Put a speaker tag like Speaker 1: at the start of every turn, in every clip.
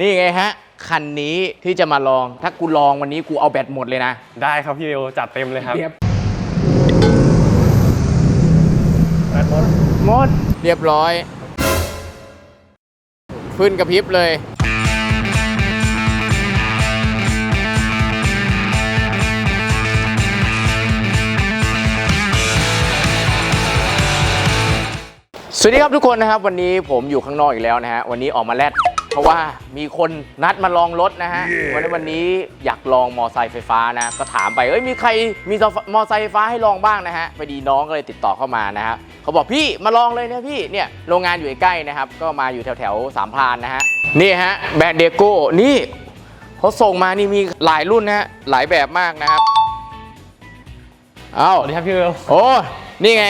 Speaker 1: นี่ไงฮะ คันนี้ที่จะมาลอง ถ้ากูลองวันนี้กูเอาแบตหมดเลยนะ
Speaker 2: ได้ครับพี่เบลจัดเต็มเลยครับ
Speaker 1: เรียบ
Speaker 2: แบตหมด
Speaker 1: หมดเรียบร้อยพื้นกระพริบเลย สวัสดีครับทุกคนนะครับ วันนี้ผมอยู่ข้างนอกอีกแล้วนะฮะ วันนี้ออกมาแลด เพราะว่ามีคนนัดมาลองรถนะฮะ วันนี้วันนี้อยากลองมอไซค์ไฟฟ้านะ ก็ถามไป เอ้ย มีใครมีมอไซค์ไฟฟ้าให้ลองบ้างนะฮะ พอดีน้องก็เลยติดต่อเข้ามานะฮะเขาบอกพี่มาลองเลยนะพี่ เนี่ยโรงงานอยู่ใกล้ๆนะครับ ก็มาอยู่แถวๆสามพรานนะฮะ นี่ฮะแบรนด์เดโก้ นี่เขาส่งมานี่มีหลายรุ่นนะฮะ หลายแบบมากนะครับ เอ้า
Speaker 2: สวัสดีครับพี่เบล
Speaker 1: โอ้ นี่ไง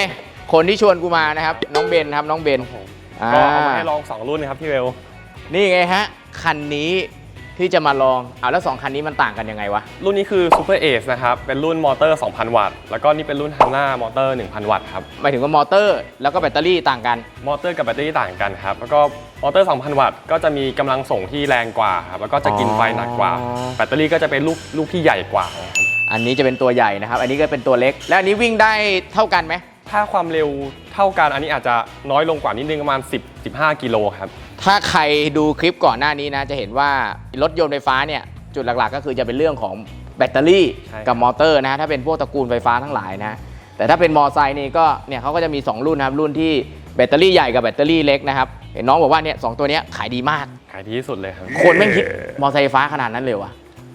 Speaker 1: คนที่ชวนกูมานะครับ น้องเบนครับ น้องเบนอ่า
Speaker 2: ก็เอามาให้ลอง2รุ่นนะครับพี่เบล
Speaker 1: นี่ไงฮะ คันนี้ที่จะมาลองเอาแล้วสองคันนี้มันต่างกันยังไงวะ
Speaker 2: รุ่นนี้คือ Super Ace นะครับ เป็นรุ่นมอเตอร์ 2,000 วัตต์ แล้วก็นี่เป็นรุ่น h a n n a มอเตอร์ 1,000 วัตต์ครับ
Speaker 1: หมายถึงว่ามอเตอร์แล้วก็แบตเตอรี่ต่างกัน
Speaker 2: มอเตอร์กับแบตเตอรี่ต่างกันครับ แล้วก็มอเตอร์ 2,000 วัตต์ ก็จะมีกำลังส่งที่แรงกว่าครับ แล้วก็จะกินไฟหนักกว่า
Speaker 1: อ๋อ
Speaker 2: แบตเตอรี่ก็จะเป็นลูกลูกที่ใหญ่กว่านะครับ
Speaker 1: อันนี้จะเป็นตัวใหญ่นะครับ อันนี้ก็เป็นตัวเล็ก แล้วอันนี้วิ่งได้เท่ากันไหม
Speaker 2: ถ้าความเร็วเท่ากัน อันนี้อาจจะน้อยลงกว่านิดนึงประมาณ 10 15 กิโลครับ
Speaker 1: ถ้าใครดูคลิปก่อนหน้านี้นะ จะเห็นว่ารถยนต์ไฟฟ้าเนี่ยจุดหลักๆ ก็คือจะเป็นเรื่องของแบตเตอรี่
Speaker 2: ใช่ครับ
Speaker 1: กับมอเตอร์นะถ้าเป็นพวกตระกูลไฟฟ้าทั้งหลายนะแต่ถ้าเป็นมอไซค์นี่ก็เนี่ยเขาก็จะมี 2 รุ่นนะครับรุ่นที่แบตเตอรี่ใหญ่กับแบตเตอรี่เล็กนะครับเห็นน้องบอกว่าเนี่ยสองตัวเนี้ยขายดีมาก
Speaker 2: ขายดีที่สุดเลยครับ
Speaker 1: คนแม่งคิดมอไซค์ไฟฟ้าขนาดนั้นเลยวะ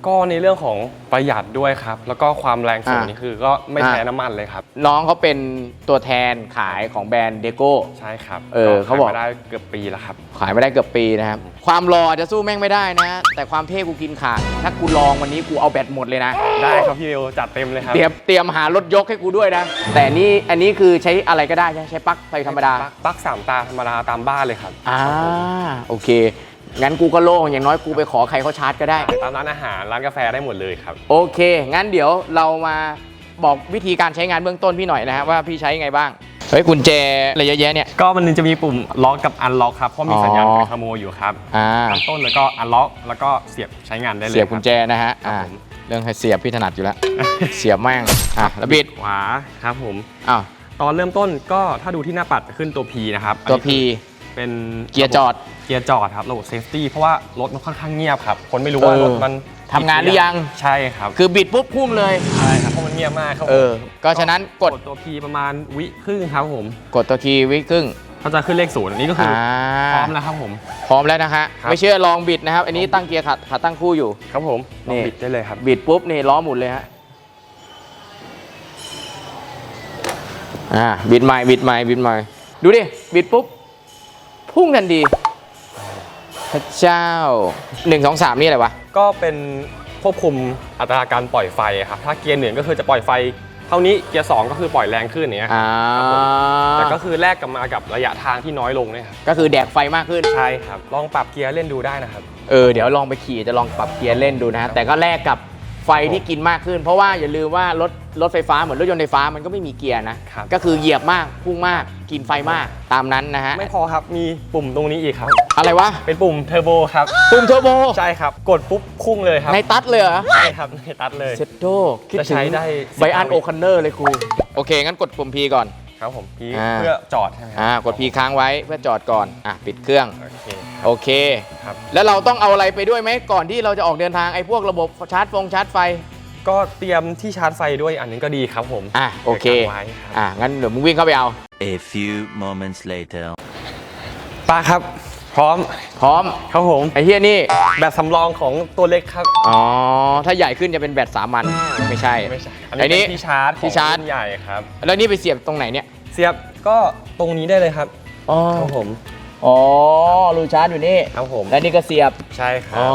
Speaker 2: ก็ในเรื่องของประหยัดด้วยครับ แล้วก็ความแรงสูง
Speaker 1: อ่า
Speaker 2: นี่คือก็ไม่
Speaker 1: อ่า
Speaker 2: แพ้น้ำมันเลยครับ
Speaker 1: น้องเขาเป็นตัวแทนขายของแบรนด์เดโก้
Speaker 2: ใช่ครับ
Speaker 1: เออเขาบอก
Speaker 2: ขยมได้เกือบปีแล้วครับ
Speaker 1: ขายไม่ได้เกือบปีนะครับ ความรอจะสู้แม่งไม่ได้นะ แต่ความเท่กูกินขาด ถ้ากูลองวันนี้กูเอาแบตหมดเลยนะ
Speaker 2: ได้ครับพี่เบลจัดเต็มเลยครับ
Speaker 1: เตรียมเตรียมหารถยกให้กูด้วยนะ แต่นี่อันนี้คือใช้อะไรก็ได้ใช่ไหมใช้ปลั๊กไฟธรรมดา
Speaker 2: ปลั๊กปลั๊กสามตาธรรมดาตามบ้านเลยครับ
Speaker 1: อ่าโอเค งั้นกูก็โล่งอย่างน้อยกูไปขอใครเขาชาร์จก็ได้
Speaker 2: ตามร้านอาหารร้านกาแฟได้หมดเลยครับ
Speaker 1: โอเค งั้นเดี๋ยวเรามาบอกวิธีการใช้งานเบื้องต้นพี่หน่อยนะฮะว่าพี่ใช้ยังไงบ้าง เฮ้ยกุญแจอะไรเยอะแยะเนี่ย
Speaker 2: ก็มันจะมีปุ่มล็อกกับอันล็อกครับ เพราะมีสัญญาณ
Speaker 1: อ๋อ
Speaker 2: การขโมยอยู่ครับ
Speaker 1: อ่า
Speaker 2: ตั้งต้นแล้วก็อันล็อกแล้วก็เสียบใช้งานได้เลย
Speaker 1: เสียบกุญแจ
Speaker 2: ครับ
Speaker 1: นะฮะ อ่า
Speaker 2: ครับผม
Speaker 1: เรื่องให้เสียบพี่ถนัดอยู่แล้ว เสียบแม่ง อะแล้วบิด
Speaker 2: ขวาครับผม
Speaker 1: อ้าว
Speaker 2: ตอนเริ่มต้นก็ถ้าดูที่หน้าปัดจะขึ้นตัว P นะครับ
Speaker 1: ตัว
Speaker 2: อัน
Speaker 1: P
Speaker 2: นี้ เป็น
Speaker 1: เกียร์จอด
Speaker 2: เกียร์จอดครับระบบเซฟตี้เพราะว่ารถมันค่อนข้างเงียบครับ คนไม่รู้ว่า
Speaker 1: เออ
Speaker 2: รถมัน
Speaker 1: ทำงานหรือยัง
Speaker 2: ใช่ครับ
Speaker 1: คือบิดปุ๊บพุ่งเลย
Speaker 2: ใช่ครับเพราะมันเงียบมากครับ
Speaker 1: เออ ก็ฉะนั้นกด
Speaker 2: ตัว P ประมาณวิครึ่งครับผม
Speaker 1: กดตัวคีย์วิครึ่ง
Speaker 2: เขาจะขึ้นเลขศูนย์อันนี้ก็คือ
Speaker 1: อ่า
Speaker 2: อพร้อมแล้วครับผม
Speaker 1: พร้อมแล้วนะฮะ
Speaker 2: ครับ
Speaker 1: ไม่เชื่อลองบิดนะครับ อันนี้ตั้งเกียร์ขาขาตั้งคู่อยู่
Speaker 2: ครับผม
Speaker 1: นี่
Speaker 2: ลองบิดได้เลยครับ
Speaker 1: บิดปุ๊บนี่ล้อหมุนเลยฮะอ่าบิดใหม่บิดใหม่บิดใหม่ดูดิบิดปุ๊บ พุ่งทันทีพระเจ้าหนึ่งสองสามนี่อะไรวะ
Speaker 2: ก็เป็นควบคุมอัตราการปล่อยไฟครับ ถ้าเกียร์หนึ่งก็คือจะปล่อยไฟ เท่านี้ เกียร์สองก็คือปล่อยแรงขึ้นเนี้ย
Speaker 1: อ่า
Speaker 2: แต่ก็คือแลกกลับมากับระยะทางที่น้อยลงเนี่ยครับ
Speaker 1: ก็คือแดกไฟมากขึ้น
Speaker 2: ใช่ครับ ลองปรับเกียร์เล่นดูได้นะครับ
Speaker 1: เออ เดี๋ยวลองไปขี่จะลองปรับเกียร์เล่นดูนะฮะแต่ก็แลกกับ ไฟที่กินมากขึ้น เพราะว่าอย่าลืมว่ารถรถไฟฟ้าเหมือนรถยนต์ไฟฟ้ามันก็ไม่มีเกียร์นะ
Speaker 2: ครับ
Speaker 1: ก็คือเหยียบมากพุ่งมากกินไฟมากตามนั้นนะฮะ
Speaker 2: ไม่พอครับ มีปุ่มตรงนี้อีกครับ
Speaker 1: อะไรวะ
Speaker 2: เป็นปุ่มเทอร์โบครับ
Speaker 1: ปุ่มเทอร์โบ
Speaker 2: ใช่ครับ กดปุ๊บพุ่งเลยครับ
Speaker 1: ในตัดเลยเหรอ
Speaker 2: ใช่ครับในตัดเลย
Speaker 1: เซตโตคิด
Speaker 2: จะ
Speaker 1: ถึ
Speaker 2: ใช้
Speaker 1: ง
Speaker 2: ได้
Speaker 1: ไบอันโอคันเนอร์เลยครูโอเค งั้นกดปุ่ม P ก่อน
Speaker 2: ครับผมพี่
Speaker 1: อ่า
Speaker 2: เพื่อจอดใช่ไหมครั
Speaker 1: อ่ากด P ค้างไว้เพื่อจอดก่อน อะ ปิดเครื่อง
Speaker 2: โอเค
Speaker 1: โอเค
Speaker 2: ครับ
Speaker 1: แล้วเราต้องเอาอะไรไปด้วยไหมก่อนที่เราจะออกเดินทางไอ้พวกระบบชาร์จฟงชาร์จไฟ
Speaker 2: ก็เตรียมที่ชาร์จไฟด้วยอันนี้ก็ดีครับผม
Speaker 1: อะโอเค
Speaker 2: ไว้ครับ
Speaker 1: อะงั้นเดี๋ยวมึงวิ่งเข้าไปเอา
Speaker 3: A few moments later.
Speaker 2: ปาครับ พร้อม
Speaker 1: พร้อม
Speaker 2: ครับผม
Speaker 1: ไอ้เฮียนี่
Speaker 2: แบบสำรองของตัวเล็กครับ
Speaker 1: อ๋อ ถ้าใหญ่ขึ้นจะเป็นแบตสามัญไม่ใช่
Speaker 2: ไม่ใช่อัน
Speaker 1: ไอ้
Speaker 2: นี้
Speaker 1: นี่
Speaker 2: เป็นที่ชาร์จ
Speaker 1: ที่ชาร์จ
Speaker 2: ของนใหญ่ครับ
Speaker 1: แล้วนี่ไปเสียบตรงไหนเนี่ย
Speaker 2: เสียบก็ตรงนี้ได้เลยครับ
Speaker 1: อ๋อ
Speaker 2: ครับผม
Speaker 1: อ๋อรูชาร์จอยู่นี่
Speaker 2: ครับผม
Speaker 1: และนี่ก็เสียบ
Speaker 2: ใช่ครั
Speaker 1: อ๋อ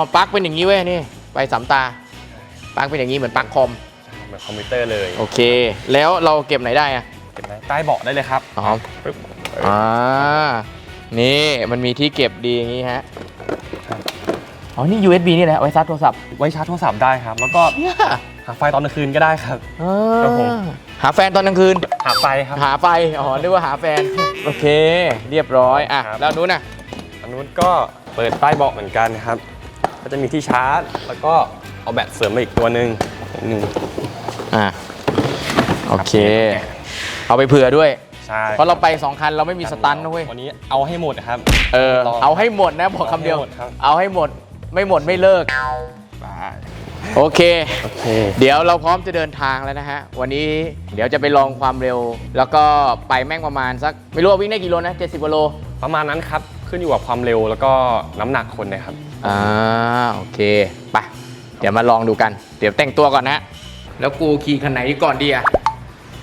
Speaker 2: บ
Speaker 1: ปลั๊กเป็นอย่างนี้เว้ยนี่ไปสามตาปลั๊กเป็นอย่างนี้เหมือนปลั๊กคอม
Speaker 2: เหมือนคอมพิวเตอร์เลย
Speaker 1: โอเค แล้วเราเก็บไหนได้อะ
Speaker 2: เห็นไหมใต้เบาะได้เลยครับ
Speaker 1: อ๋อ
Speaker 2: ปึ๊บ
Speaker 1: อ่านี่มันมีที่เก็บดีอย่างนี้ฮะ อ๋อ นี่ USB นี่แหละไว้ซัดโทรศัพท์
Speaker 2: ไว้ชาร์จโทรศัพท์ได้ครับ แล้วก็
Speaker 1: เนี่ย
Speaker 2: หาไฟตอนกลางคืนก็ได้ครับ
Speaker 1: อ่า
Speaker 2: ครับผม
Speaker 1: หาแฟนตอนกลางคืน
Speaker 2: หาไฟครับ
Speaker 1: หาไฟอ๋อนึกว่าหาแฟน โอเค เรียบร้อย อะ
Speaker 2: ครับ
Speaker 1: แล้วนู้นน่ะ
Speaker 2: อันนู้นก็เปิดใต้เบาะเหมือนกันครับ ก็จะมีที่ชาร์จ แล้วก็เอาแบตเสริมมาอีกตัวหนึ่งหนึ่ง
Speaker 1: อ่าโอเค เอาไปเผื่อด้วย
Speaker 2: ใช่
Speaker 1: เพราะเราไปสองคันเราไม่มีสตันนะเว้ย
Speaker 2: วันนี้เอาให้หมดนะครับ
Speaker 1: เออ
Speaker 2: ลอง
Speaker 1: เอาให้หมดนะ บอกคำเดียว
Speaker 2: เอาให้หมดครับ
Speaker 1: เอาให้หมด ไม่หมดไม่เลิก โอเค
Speaker 2: โอเค
Speaker 1: เดี๋ยวเราพร้อมจะเดินทางแล้วนะฮะ วันนี้เดี๋ยวจะไปลองความเร็ว แล้วก็ไปแม่งประมาณสัก ไม่รู้ว่าวิ่งได้กี่โลนะ 70กิโล
Speaker 2: ประมาณนั้นครับ ขึ้นอยู่กับความเร็วแล้วก็น้ำหนักคนนะครับ
Speaker 1: อ่า โอเค ไป เดี๋ยวมาลองดูกัน เดี๋ยวแต่งตัวก่อนนะ แล้วกูขี่คันไหนก่อนดีอะ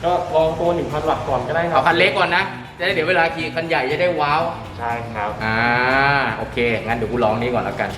Speaker 2: ก็ลองตัว1,000วัตต์ก่อนก็ได้ครั
Speaker 1: เอาคันเล็กก่อนนะ จะได้เดี๋ยวเวลาขี่คันใหญ่จะได้ว้าว
Speaker 2: ใช่ครับ
Speaker 1: อ่า โอเค งั้นเดี๋ยวกูลองนี้ก่อนแล้วกัน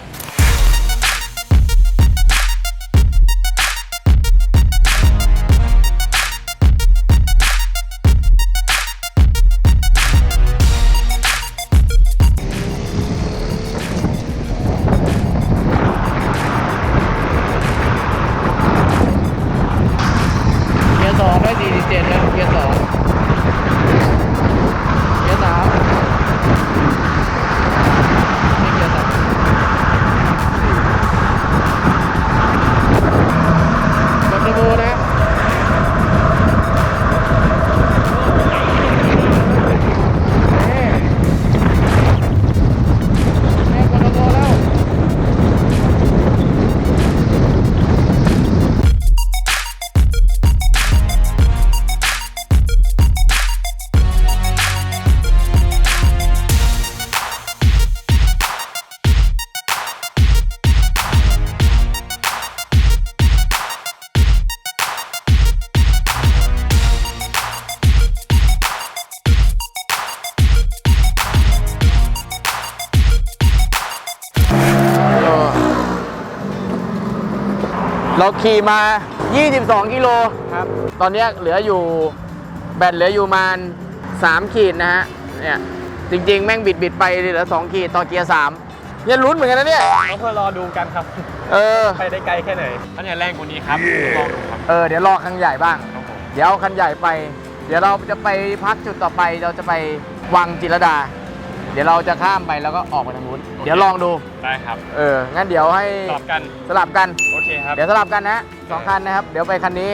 Speaker 1: เราขี่มา 22 กิโลครับ ตอนเนี้ยเหลืออยู่แบตเหลืออยู่ประมาณ3ขีดนะฮะ เนี่ย จริง ๆ แม่งบิดบิดๆไปเหลือ 2 ขีดต่อเกียร์3เนี่ยลุ้นเหมือนกันนะเนี่ย
Speaker 2: เราเพื่อรอดูกันครับ
Speaker 1: เออ
Speaker 2: ไปได้ไกลแค่ไหนอันไหนแรงกว่านี้ครับลองดูครับ
Speaker 1: เออ เดี๋ยวรอคันใหญ่บ้าง
Speaker 2: ครับผม
Speaker 1: เดี๋ยวเอาคันใหญ่ไป เดี๋ยวเราจะไปพักจุดต่อไป เราจะไปวังจิรดา เดี๋ยวเราจะข้ามไปแล้วก็ออกไปทางนู้น เดี๋ยวลองดู
Speaker 2: ได้ครับ
Speaker 1: เออ งั้นเดี๋ยวให้
Speaker 2: ตอบกัน
Speaker 1: สลับกัน
Speaker 2: โอเคครับ
Speaker 1: เดี๋ยวสลับกันนะสองคันนะครับ เดี๋ยวไปคันนี้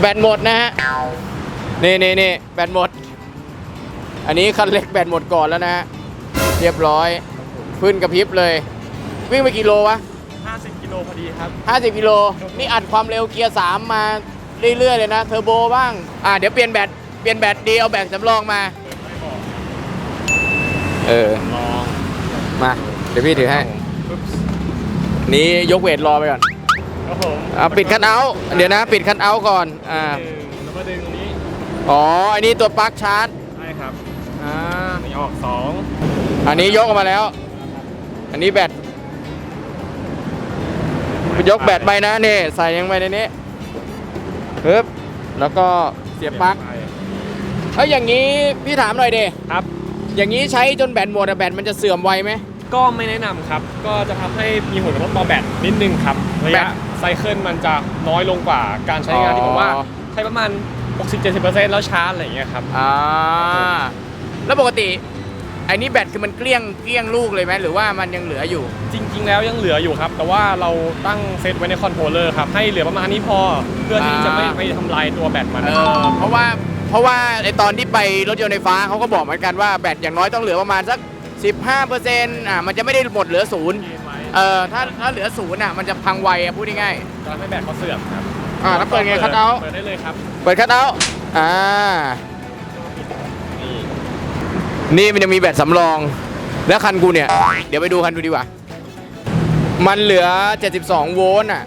Speaker 1: แบตหมดนะฮะ นี่นี่นี่แบตหมด อันนี้คันเล็กแบตหมดก่อนแล้วนะฮะ เรียบร้อยพื้นกระพริบเลย วิ่งไปกี่โลวะ
Speaker 2: 50 กิโลพอดีครับ
Speaker 1: 50 กิโล นี่อัดความเร็วเกียร์ 3 มาเรื่อยๆเลยนะ เทอร์โบบ้าง อ่าเดี๋ยวเปลี่ยนแบต เปลี่ยนแบตดี เอาแบตสำรองมา เออ
Speaker 2: ลอง
Speaker 1: มา เดี๋ยวพี่ถือให้
Speaker 2: ปึ๊บ
Speaker 1: นี้ยกเวทรอไปก่อน
Speaker 2: ครับผม
Speaker 1: อ่าปิดคันเอาท์เดี๋ยวนะ ปิดคันเอาท์ก่อนอ่า
Speaker 2: หนึ่งแล้วก็ดึงตรงนี้
Speaker 1: อ๋ออันนี้ตัวปลั๊กชาร์จ
Speaker 2: ใช่ครับ
Speaker 1: อ่า
Speaker 2: นี่ออกสอง
Speaker 1: อันนี้ยกออกมาแล้ว อันนี้แบตยกแบตไปนะนี่ใส่ยังไปในนี้ปึ๊บแล้วก็เสียบปลั๊กเฮ้ยอย่างนี้พี่ถามหน่อยเด
Speaker 2: ครับ
Speaker 1: อย่างนี้ใช้จนแบตหมดอะแบตมันจะเสื่อมไวไหม
Speaker 2: ก็ไม่แนะนำครับ ก็จะทำให้มีผลกระทบต่อแบตนิดนึงครับระ
Speaker 1: แบ
Speaker 2: ยะ
Speaker 1: ต
Speaker 2: ไซเคิลมันจะน้อยลงกว่าการใช้งานที่ผมว่า
Speaker 1: อ๋อ
Speaker 2: ใช้ประมาณ 60-70%แล้วชาร์จอะไรอย่างเงี้ยครับ
Speaker 1: อ่า แล้วปกติไอ้นี้แบตคือมันเกลี้ยงเกลี้ยงลูกเลยไหมหรือว่ามันยังเหลืออยู่
Speaker 2: จริง ๆ แล้วยังเหลืออยู่ครับ แต่ว่าเราตั้งเซตไว้ในคอนโทรลเลอร์ครับ ให้เหลือประมาณนี้พอเพื่อที่จะไม่
Speaker 1: อ่า
Speaker 2: ไปทำลายตัวแบตมัน
Speaker 1: เออเพราะว่าเพราะว่าไอตอนที่ไปรถยนต์ไฟฟ้าเขาก็บอกเหมือนกันว่าแบตอย่างน้อยต้องเหลือประมาณสัก 15%อ่ามันจะไม่ได้หมดเหลือศูนย์ เออถ้าถ้าเหลือศูนย์อะมันจะพังไวอะพูดง่าย
Speaker 2: จะทำให้แบตเขาเสื่อมครับ
Speaker 1: ๆอ่าแล้วเปิดไงคัทเอาท์
Speaker 2: เปิดได้เลยครับ
Speaker 1: เปิดคัทเอาท์อ่า
Speaker 2: นี่
Speaker 1: นี่มันจะมีแบตสำรอง แล้วคันกูเนี่ย เดี๋ยวไปดูคันดูดีกว่า มันเหลือ 72 โวลต์อะ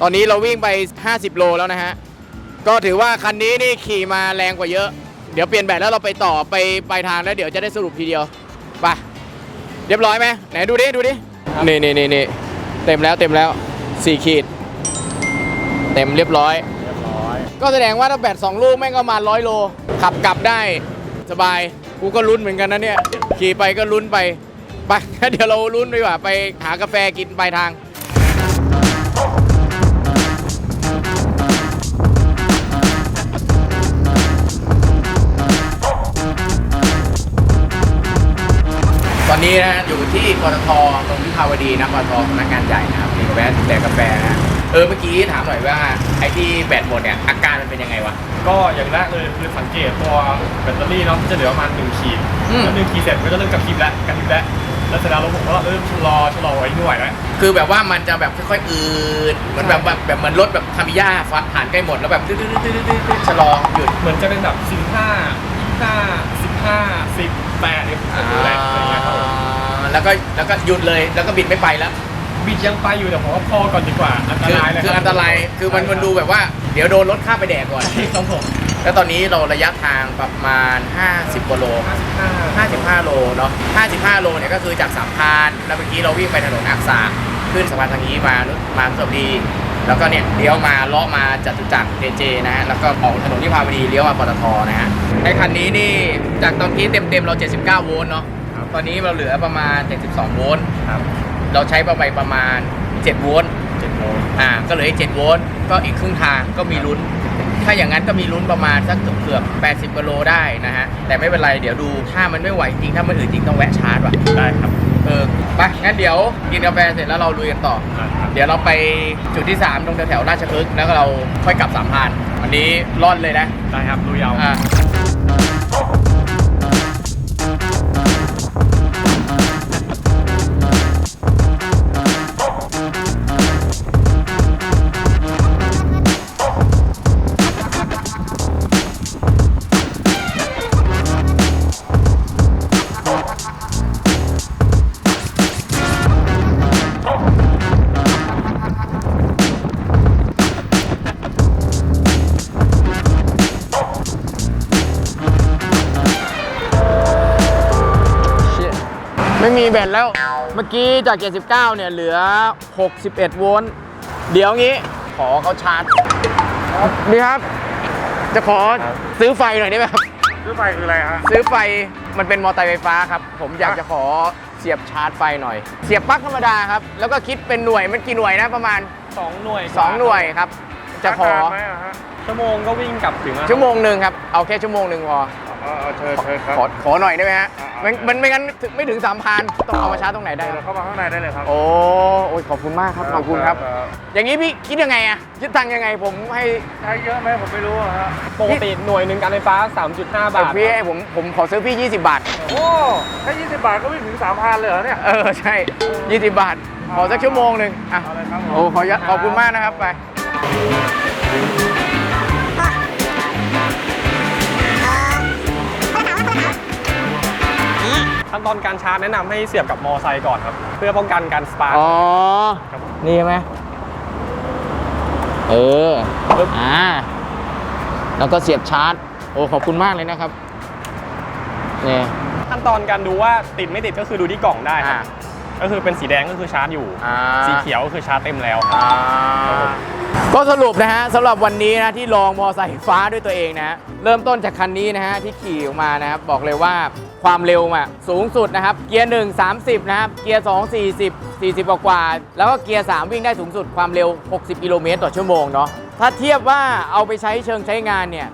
Speaker 1: ตอนนี้เราวิ่งไป 50 โลแล้วนะฮะ ก็ถือว่าคันนี้นี่ขี่มาแรงกว่าเยอะ เดี๋ยวเปลี่ยนแบตแล้วเราไปต่อไปปลายทางแล้วเดี๋ยวจะได้สรุปทีเดียว ไป เรียบร้อยไหมไหนดูดิ ดูดิ นี่นี่นี่นี่เต็มแล้วเต็มแล้ว4ขีด เต็มเรียบร้อย ก็แสดงว่าถ้าแบต2ลูกแม่งก็ประมาณร้อยโล ขับกลับได้สบาย กูก็ลุ้นเหมือนกันนะเนี่ย ขี่ไปก็ลุ้นไป ไป เดี๋ยวเราลุ้นดีกว่า ไปหากาแฟกินปลายทาง นนี้นะอยู่ที่ปตทตรงวิภาวดีนะปตทสำนักงานใหญ่นะครับนี่แวะแดกกาแฟนะเออเมื่อกี้ถามหน่อยว่าไอ้ที่แบตหมดเนี่ยอาการมันเป็นยังไงวะ
Speaker 2: ก็อย่างแรกเลยคือสังเกตตัวแบตเตอรี่เนาะจะเหลือประมาณหนึ่งขีด
Speaker 1: อืม
Speaker 2: แล้วหนึ่งขีดเสร็จมันก็จะเริ่มกระพริบแล้วกระพริบแล้วแล้วเสร็จแล้วเราผมก็เริ่มชะลอชะลอไว้หน่วยแล้ว
Speaker 1: คือแบบว่ามันจะแบบค่อยๆอืดเหมือนแบบแบบแบบเหมือนรถแบบทามิยาฟัดผ่านใกล้หมดแล้วแบบตื้อๆๆๆๆชะลอหยุด
Speaker 2: เหมือนจะเป็นแบบสิบห้าห้าสิบ ห้าสิบแปดเนี่ยผมจะดูแลอะไรเงี้ยครับผม
Speaker 1: แล้วก็แล้วก็หยุดเลยแล้วก็บิดไม่ไปแล้ว
Speaker 2: บิดยังไปอยู่แต่ผมว่าพอก่อนดีกว่าอันต
Speaker 1: คือ
Speaker 2: รายเลย
Speaker 1: คืออันตรายคือมันมันดูแบบว่าเดี๋ยวโดนรถข้ามไปแดกก่อน
Speaker 2: ครับผม
Speaker 1: แล้วตอนนี้เราระยะทางประมาณ 50กว่าโล
Speaker 2: ห้าสิบห้า
Speaker 1: 55 โลเนาะ55 โลเนี่ยก็คือจากสามพราน แล้วเมื่อกี้เราวิ่งไปถนนอักษาขึ้นสะพานทางนี้มานุมาสวัสดี แล้วก็เนี่ยเลี้ยวมาเลาะมาจตุจักรเจเจนะฮะแล้วก็ออกถนนที่พาวดีเลี้ยวมาปตทนะฮะไอ้คันนี้นี่จากตอนกี้เต็มๆเรา 79 โวลต์เนาะตอนนี้เราเหลือประมาณ 72 โวลต์
Speaker 2: ครับ
Speaker 1: เราใช้ไปประมาณ 7 โวลต์
Speaker 2: เจ็ดโมง
Speaker 1: อ่าก็เหลืออีก7โวลต์ก็อีกครึ่งทางก็มีลุ้น ถ้าอย่างนั้นก็มีลุ้นประมาณสักเกือบๆ80กิโลได้นะฮะแต่ไม่เป็นไรเดี๋ยวดูถ้ามันไม่ไหวจริงถ้ามันอื่นจริงต้องแวะชาร์จว่ะ
Speaker 2: ได้ครับ
Speaker 1: เออไปงั้นเดี๋ยวกินกาแฟเสร็จแล้วเราลุยกันต่อ
Speaker 2: อ่าครับ
Speaker 1: เดี๋ยวเราไปจุดที่ 3 ตรงแถวๆราชพฤกษ์แล้วก็เราค่อยกลับสามพรานวันนี้ร่อนเลยนะ
Speaker 2: ได้ครับดูยาว
Speaker 1: อ่าไม่ มีแบตแล้ว เมื่อกี้จาก 79 เนี่ย เหลือ 61 โวลต์ เดี๋ยวงี้ ขอเขาชาร์จนี่ครับ จะขอซื้อไฟหน่อยได้ไหมครับ
Speaker 2: ซื้อไฟคืออะไรฮะ
Speaker 1: ซื้อไฟ มันเป็นมอเตอร์ไฟฟ้าครับ ผมอยากจะขอเสียบชาร์จไฟหน่อย เสียบปลั๊กธรรมดาครับ แล้วก็คิดเป็นหน่วย มันกี่หน่วยนะประมาณ
Speaker 2: สองหน่วย
Speaker 1: 2 หน่วยครับ จะขอ
Speaker 2: ชั่วโมงก็วิ่งกลับถึงอะ
Speaker 1: ชั่วโมงหนึ่งครับ เอาแค่ชั่วโมงหนึ่งพอ
Speaker 2: เอาเชิญเชิญครับ
Speaker 1: ขอขอหน่อยได้ไหมฮะ
Speaker 2: อ่าๆ
Speaker 1: มันมันไม่งั้นถึงไม่ถึงสามพันต้องเอามาชาร์จตรงไหนได้ครับ
Speaker 2: เข้ามาข้างในได้เลยครับ
Speaker 1: โอ้โอ้ยขอบคุณมากครับ ขอบคุณครับ อย่างนี้พี่คิดยังไงอะคิดตังค์ยังไงผมให้
Speaker 2: ใช้เยอะไหมผมไม่รู้อะฮะปกติหน่วยหนึ่งการไฟฟ้า 3.5 บาท
Speaker 1: พี่ให้ผมผมขอซื้อพี่ 20 บาท
Speaker 2: โอ้แค่20 บาทก็วิ่งถึง3,000เลยเหรอเนี่ย
Speaker 1: เออ ใช่ 20 บาท ขอสักชั่วโมงหนึ่งอะ
Speaker 2: เอาเลยครับผม
Speaker 1: โอ้ขอเยอะขอบคุณมากนะครับไป
Speaker 2: ขั้นตอนการชาร์จแนะนำให้เสียบกับมอไซค์ก่อนครับ เพื่อป้องกันการสปาร์ค
Speaker 1: อ๋อ
Speaker 2: ครับผม
Speaker 1: นี่ใช่ไหมเอออ่า แล้วก็เสียบชาร์จ โอ้ขอบคุณมากเลยนะครับนี่
Speaker 2: ขั้นตอนการดูว่าติดไม่ติดก็คือดูที่กล่องได้ค
Speaker 1: อ่า
Speaker 2: รับ ก็คือเป็นสีแดงก็คือชาร์จอยู่
Speaker 1: อ่า
Speaker 2: สีเขียวก็คือชาร์จเต็มแล้วครับ
Speaker 1: อ่าก็สรุปนะฮะสำหรับวันนี้นะที่ลองมอไซค์ไฟฟ้าด้วยตัวเองนะฮะเริ่มต้นจากคันนี้นะฮะที่ขี่ออกมานะครับบอกเลยว่า ความเร็วอะสูงสุดนะครับ เกียร์ 1 30 นะครับ เกียร์ 2 40 40 กว่ากว่า แล้วก็เกียร์ 3 วิ่งได้สูงสุดความเร็ว 60 กิโลเมตรต่อชั่วโมงเนาะถ้าเทียบว่าเอาไปใช้เชิงใช้งานเนี่ย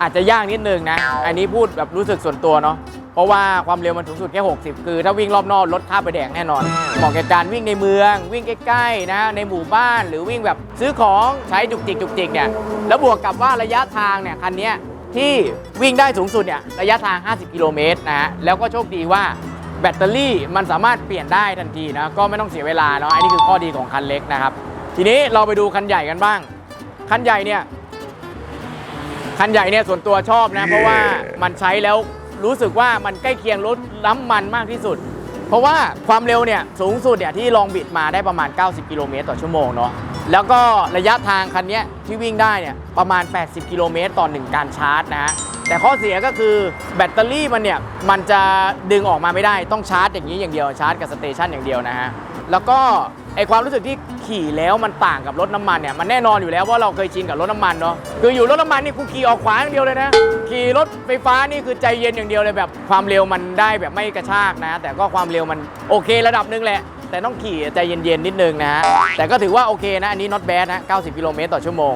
Speaker 1: อาจจะยากนิดนึงนะ อันนี้พูดแบบรู้สึกส่วนตัวเนาะเพราะว่าความเร็วมันสูงสุดแค่ 60 คือถ้าวิ่งรอบนอกรถข้าไปแดกแน่นอนเหมาะแก่การวิ่งในเมือง วิ่งใกล้ๆนะในหมู่บ้านหรือวิ่งแบบซื้อของใช้จุกจิกจุกจิกเนี่ยแล้วบวกกับว่าระยะทางเนี่ยคันเนี้ย ที่วิ่งได้สูงสุดเนี่ยระยะทาง 50 กิโลเมตรนะฮะแล้วก็โชคดีว่าแบตเตอรี่มันสามารถเปลี่ยนได้ทันทีนะก็ไม่ต้องเสียเวลาเนาะอันนี้คือข้อดีของคันเล็กนะครับ ทีนี้เราไปดูคันใหญ่กันบ้าง คันใหญ่เนี่ยคันใหญ่เนี่ยส่วนตัวชอบนะ เพราะว่ามันใช้แล้วรู้สึกว่ามันใกล้เคียงรถน้ำมันมากที่สุด เพราะว่าความเร็วเนี่ยสูงสุดเนี่ยที่ลองบิดมาได้ประมาณ 90 กิโลเมตรต่อชั่วโมงเนาะ แล้วก็ระยะทางคันนี้ที่วิ่งได้เนี่ยประมาณ 80 กิโลเมตรต่อ 1 การชาร์จนะฮะแต่ข้อเสียก็คือแบตเตอรี่มันเนี่ยมันจะดึงออกมาไม่ได้ต้องชาร์จอย่างนี้อย่างเดียวชาร์จกับสเตชันอย่างเดียวนะฮะแล้วก็ไอความรู้สึกที่ขี่แล้วมันต่างกับรถน้ำมันเนี่ยมันแน่นอนอยู่แล้วว่าเราเคยชินกับรถน้ำมันเนาะคืออยู่รถน้ำมันนี่กูขี่ออกขวาอย่างเดียวเลยนะขี่รถไฟฟ้านี่คือใจเย็นอย่างเดียวเลยแบบความเร็วมันได้แบบไม่กระชากนะ แต่ก็ความเร็วมันโอเคระดับหนึงแหละ แต่ต้องขี่ใจเย็นๆนิดนึงนะฮะแต่ก็ถือว่าโอเคนะ อันนี้ not bad นะ90 กิโลเมตรต่อชั่วโมง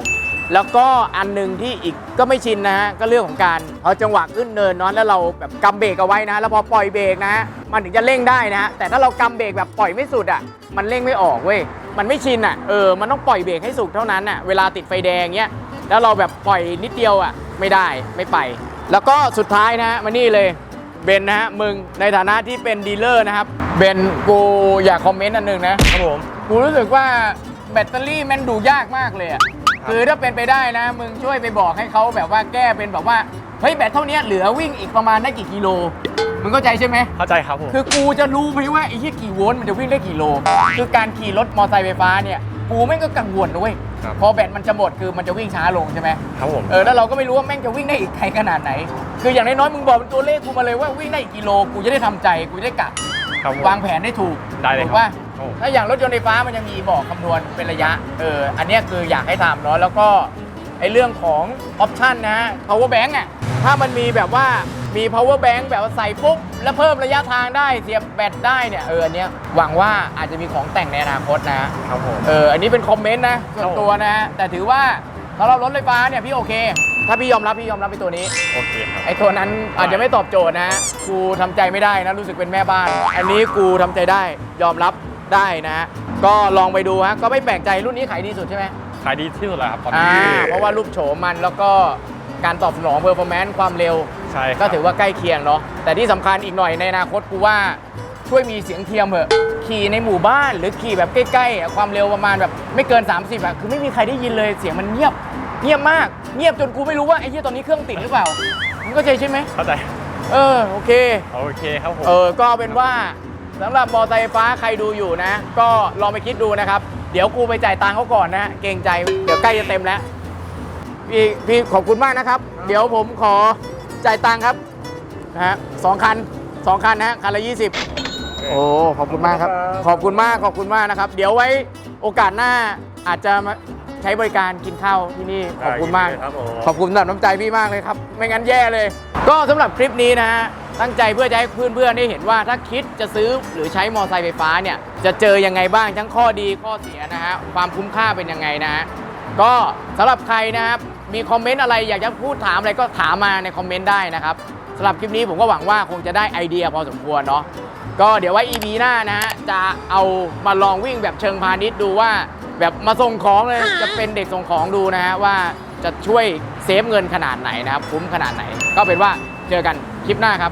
Speaker 1: แล้วก็อันหนึ่งที่อีกก็ไม่ชินนะฮะ ก็เรื่องของการเอาจังหวะขึ้นเนินเนาะแล้วเราแบบกำเบรกเอาไว้นะ แล้วพอปล่อยเบรกนะฮะมันถึงจะเร่งได้นะฮะแต่ถ้าเรากำเบรกแบบปล่อยไม่สุดอะมันเร่งไม่ออกเว้ยมันไม่ชินอะเออมันต้องปล่อยเบรกให้สุดเท่านั้นอะเวลาติดไฟแดงเงี้ยแล้วเราแบบปล่อยนิดเดียวอะไม่ได้ไม่ไป แล้วก็สุดท้ายนะฮะมานี่เลย เบนนะฮะมึงในฐานะที่เป็นดีลเลอร์นะครับ เบนกูอยากคอมเมนต์อันหนึ่งนะ
Speaker 2: ครับผม
Speaker 1: กูรู้สึกว่าแบตเตอรี่มันดูยากมากเลยอะคือถ้าเป็นไปได้นะ มึงช่วยไปบอกให้เขาแบบว่าแก้เป็นแบบว่าเฮ้ยแบตเท่านี้เหลือวิ่งอีกประมาณได้กี่กิโลมึงเข้าใจใช่ไหม
Speaker 2: เข้าใจครับผม
Speaker 1: คือกูจะรู้ไหมว่าไอ้ที่กี่โวลต์มันจะวิ่งได้กี่โล คือการขี่รถมอเตอร์ไซค์ไฟฟ้าเนี่ย กูแม่งก็กังวลนะเว้ย
Speaker 2: ครับ
Speaker 1: พอแบตมันจะหมดคือมันจะวิ่งช้าลงใช่ไหม
Speaker 2: ครับผม
Speaker 1: เออแล้วเราก็ไม่รู้ว่าแม่งจะวิ่งได้อีกไกลขนาดไหน คืออย่างน้อยๆมึงบอกเป็นตัวเลขกูมาเลยว่าวิ่งได้อีกกิโลกูจะได้ทำใจกูจะได้กะ
Speaker 2: ครับผม
Speaker 1: วางแผนได้ถูก
Speaker 2: ได้เลย
Speaker 1: ถู
Speaker 2: ค
Speaker 1: ก
Speaker 2: รับ
Speaker 1: ป่ะ
Speaker 2: โอ้
Speaker 1: ถ้าอย่างรถยนต์ไฟฟ้ามันยังมีบอกคำนวณเป็นระยะเอออันเนี้ยคืออยากให้ทำเนาะแล้วก็ไอเรื่องของออปชันนะ power bank อะ ถ้ามันมีแบบว่ามี power bank แบบว่าใส่ปุ๊บ แล้วเพิ่มระยะทางได้เสียบแบตได้เนี่ย เอออันเนี้ยหวังว่าอาจจะมีของแต่งในอนาคตนะ
Speaker 2: ครับผม
Speaker 1: เอออันนี้เป็นคอมเมนต์นะส่วนตัวนะแต่ถือว่าสำหรับรถไฟฟ้าเนี่ยพี่โอเค ถ้าพี่ยอมรับพี่ยอมรับไปตัวนี้
Speaker 2: โอเคครับ
Speaker 1: ไอ้ตัวนั้นอาจจะไม่ตอบโจทย์นะ กูทำใจไม่ได้นะ รู้สึกเป็นแม่บ้าน อันนี้กูทำใจได้ยอมรับได้นะ ก็ลองไปดูฮะก็ไม่แปลกใจรุ่นนี้ขายดีสุดใช่ไหม
Speaker 2: ขายดีที่สุดแล้วครับตอน
Speaker 1: อ่า
Speaker 2: นี้
Speaker 1: เพราะว่ารูปโฉมมันแล้วก็ การตอบสนองเพอร์ฟอร์แมนซ์ความเร็ว
Speaker 2: ใช่ครับ
Speaker 1: ก็ถือว่าใกล้เคียงเนาะแต่ที่สำคัญอีกหน่อยในอนาคตกูว่าช่วยมีเสียงเทียมเถอะขี่ในหมู่บ้านหรือขี่แบบใกล้ๆอะความเร็วประมาณแบบไม่เกิน 30อะคือไม่มีใครได้ยินเลยเสียงมันเงียบ เงียบมาก เงียบจนกูไม่รู้ว่าไอ้เหี้ยตอนนี้เครื่องติดหรือเปล่ามึงเข้าใจใช่ไหม
Speaker 2: เข้าใจ
Speaker 1: เออโอเค
Speaker 2: โอเคครับผม
Speaker 1: เออ ก็เป็นว่าสำหรับมอเตอร์ไซค์ไฟฟ้าใครดูอยู่นะ ก็ลองไปคิดดูนะครับ เดี๋ยวกูไปจ่ายตังค์เขาก่อนนะ เกรงใจ เดี๋ยวใกล้จะเต็มแล้ว พี่พี่ขอบคุณมากนะครับ เดี๋ยวผมขอจ่ายตังค์ครับนะฮะสองคันสองคันนะฮะคันละ20โอ้ขอบคุณมากครับ ขอบคุณมากขอบคุณมากนะครับ เดี๋ยวไว้โอกาสหน้าอาจจะมาใช้บริการกินข้าวที่นี่ขอบคุณมาก
Speaker 2: ครับผม
Speaker 1: ขอบคุณสำหรับน้ำใจพี่มากเลยครับ ไม่งั้นแย่เลย ก็สำหรับคลิปนี้นะฮะตั้งใจเพื่อจะให้เพื่อนๆได้เห็นว่าถ้าคิดจะซื้อหรือใช้มอเตอร์ไซค์ไฟฟ้าเนี่ยจะเจอยังไงบ้างทั้งข้อดีข้อเสียนะฮะความคุ้มค่าเป็นยังไงนะฮะก็สำหรับใครนะครับ มีคอมเมนต์อะไรอยากจะพูดถามอะไรก็ถามมาในคอมเมนต์ได้นะครับสำหรับคลิปนี้ผมก็หวังว่าคงจะได้ไอเดียพอสมควรเนาะก็เดี๋ยวไว้ EP หน้านะฮะจะเอามาลองวิ่งแบบเชิงพาณิชย์ดูว่า แบบมาส่งของเลยจะเป็นเด็กส่งของดูนะฮะว่าจะช่วยเซฟเงินขนาดไหนนะครับคุ้มขนาดไหน ก็เป็นว่าเจอกันคลิปหน้าครับ